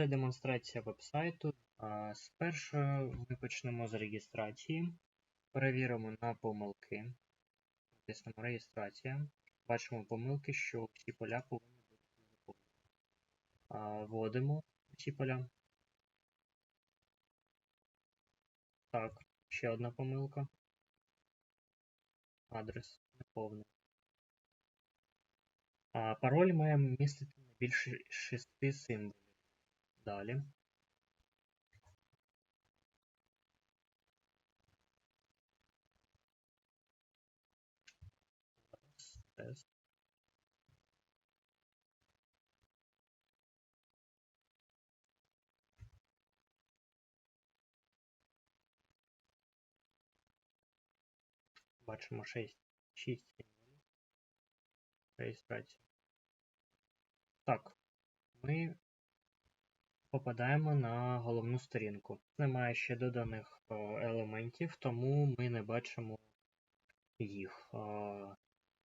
Це демонстрація веб-сайту. Спершу ми почнемо з реєстрації. Перевіримо на помилки. Натиснемо реєстрація. Бачимо помилки, що всі поля повинні бути заповнені. Вводимо всі поля. Так, ще одна помилка. Адрес неповний. Пароль має містити не більше шести символів. Далі. Тест. Бачимо 6, 6 символів. Реєстрація. Так, ми Попадаємо на головну сторінку. Немає ще доданих е, елементів, тому ми не бачимо їх. Е,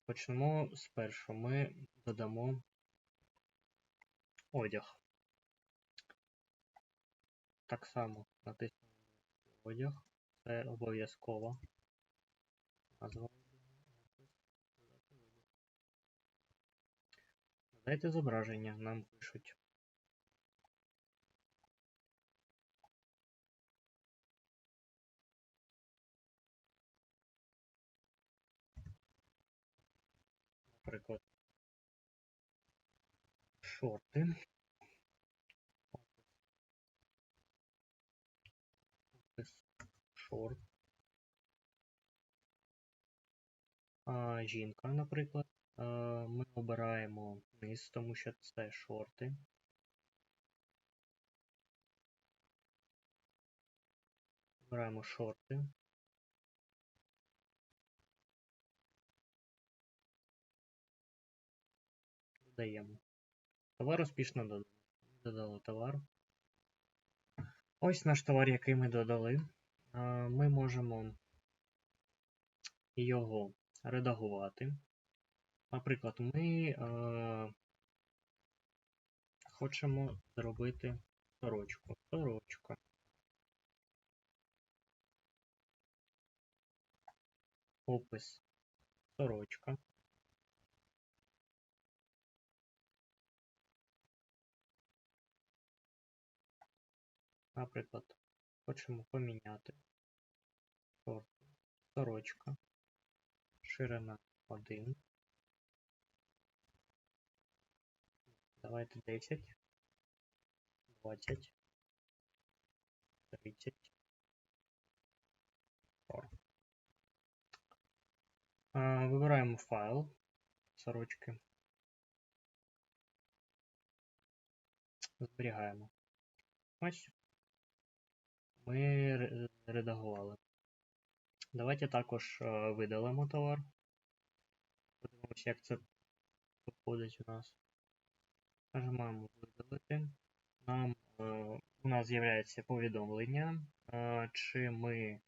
Почнемо спершу. Ми додамо одяг. Так само натиснемо одяг. Це обов'язково. Назва Додайте зображення, нам пишуть. Наприклад, шорти. Шорт. А, жінка, наприклад. Ми обираємо низ, тому що це шорти. Обираємо шорти. Додаємо. Товар успішно додано. Додали товар. Ось наш товар, який ми додали. Ми можемо його редагувати. Наприклад, ми е, хочемо зробити сорочку. Сорочка. Опис сорочка. Наприклад, хочемо поміняти шорти. Сорочка. Ширина 1. Давайте 10, 20, 30, 40. Вибираємо файл сорочки. Зберігаємо. Ось ми редагували. Давайте також е, видалимо товар. Подивимося, як це виходить у нас. Нажимаємо видалити. Нам, е, у нас з'являється повідомлення, е, чи ми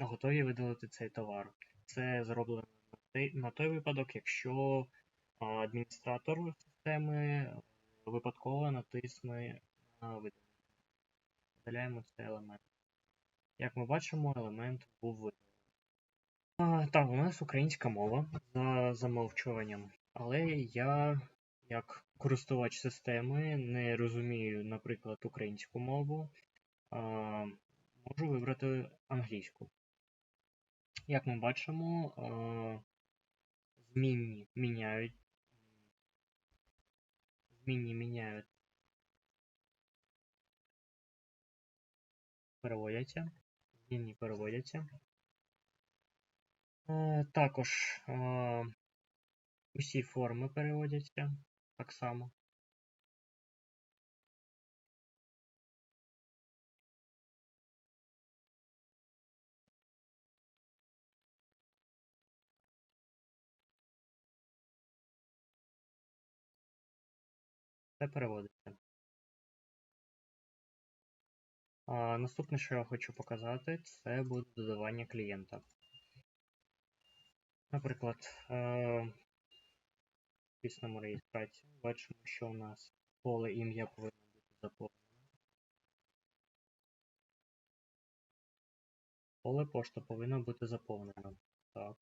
готові видалити цей товар. Це зроблено на той, випадок, якщо адміністратор системи випадково натисне на видалення. Видаляємо цей елемент. Як ми бачимо, елемент був видалений. Так, у нас українська мова за замовчуванням, але я, як користувач системи, не розумію, наприклад, українську мову, а, можу вибрати англійську. Як ми бачимо, а, змінні міняють. Змінні міняють. Переводяться. Змінні переводяться. Е, Також е, усі форми переводяться так само. Це переводиться. Наступне, що я хочу показати, це буде додавання клієнта. Наприклад, е, тиснемо реєстрацію, бачимо, що у нас поле ім'я повинно бути заповнено. Поле пошта повинно бути заповнено. Так.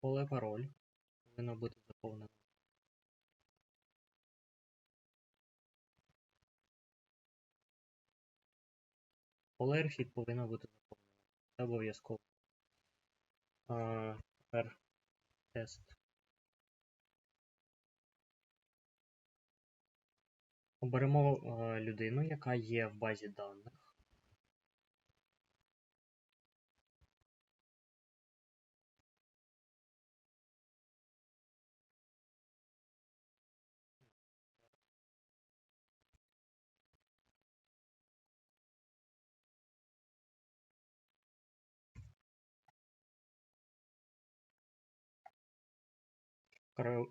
Поле пароль повинно бути заповнено. Поле архід повинно бути заповнено. Це обов'язково. Тепер тест. Оберемо е, людину, яка є в базі даних.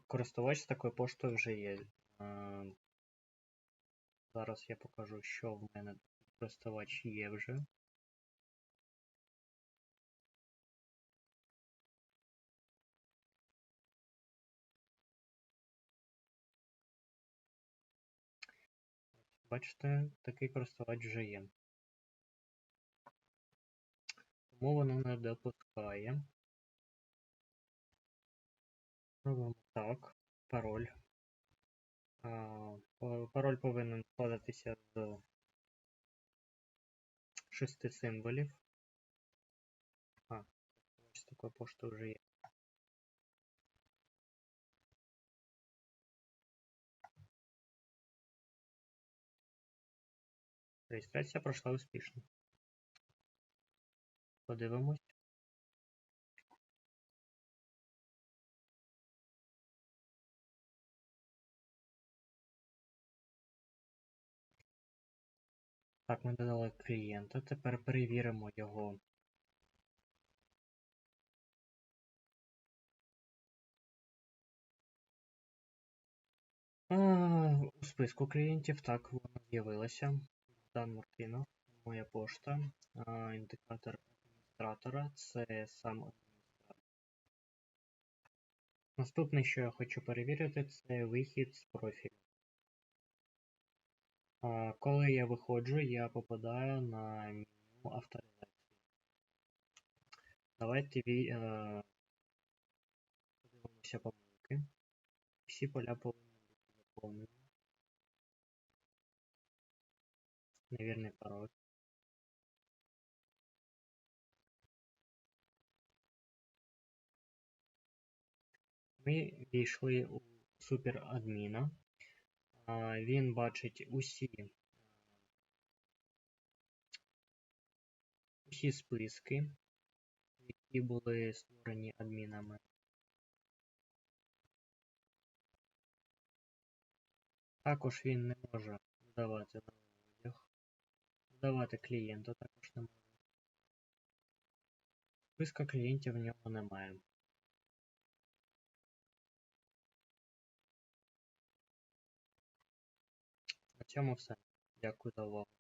Користувач з такою поштою вже є. Зараз я покажу, що в мене користувач є вже. Бачите, такий користувач вже є. Тому воно не допускає. Робимо так. Пароль. Пароль повинен складатися з шести символів. А, ось такою поштою вже є. Реєстрація пройшла успішно. Подивимось. Так, ми додали клієнта. Тепер перевіримо його. А, у списку клієнтів так воно з'явилося. Дан Мартинов, моя пошта, а, індикатор адміністратора це сам адміністратор. Наступне, що я хочу перевірити, це вихід з профілю. А, Коли я виходжу, я попадаю на меню авторизації. Давайте е, подивимося помилки. Всі поля повинні бути заповнені. Невірний пароль. Ми війшли у суперадміна. Він бачить усі, усі списки, які були створені адмінами. Також він не може додавати одяг. Додавати клієнта також не може. Списка клієнтів в нього немає. Цьому все. Дякую за увагу.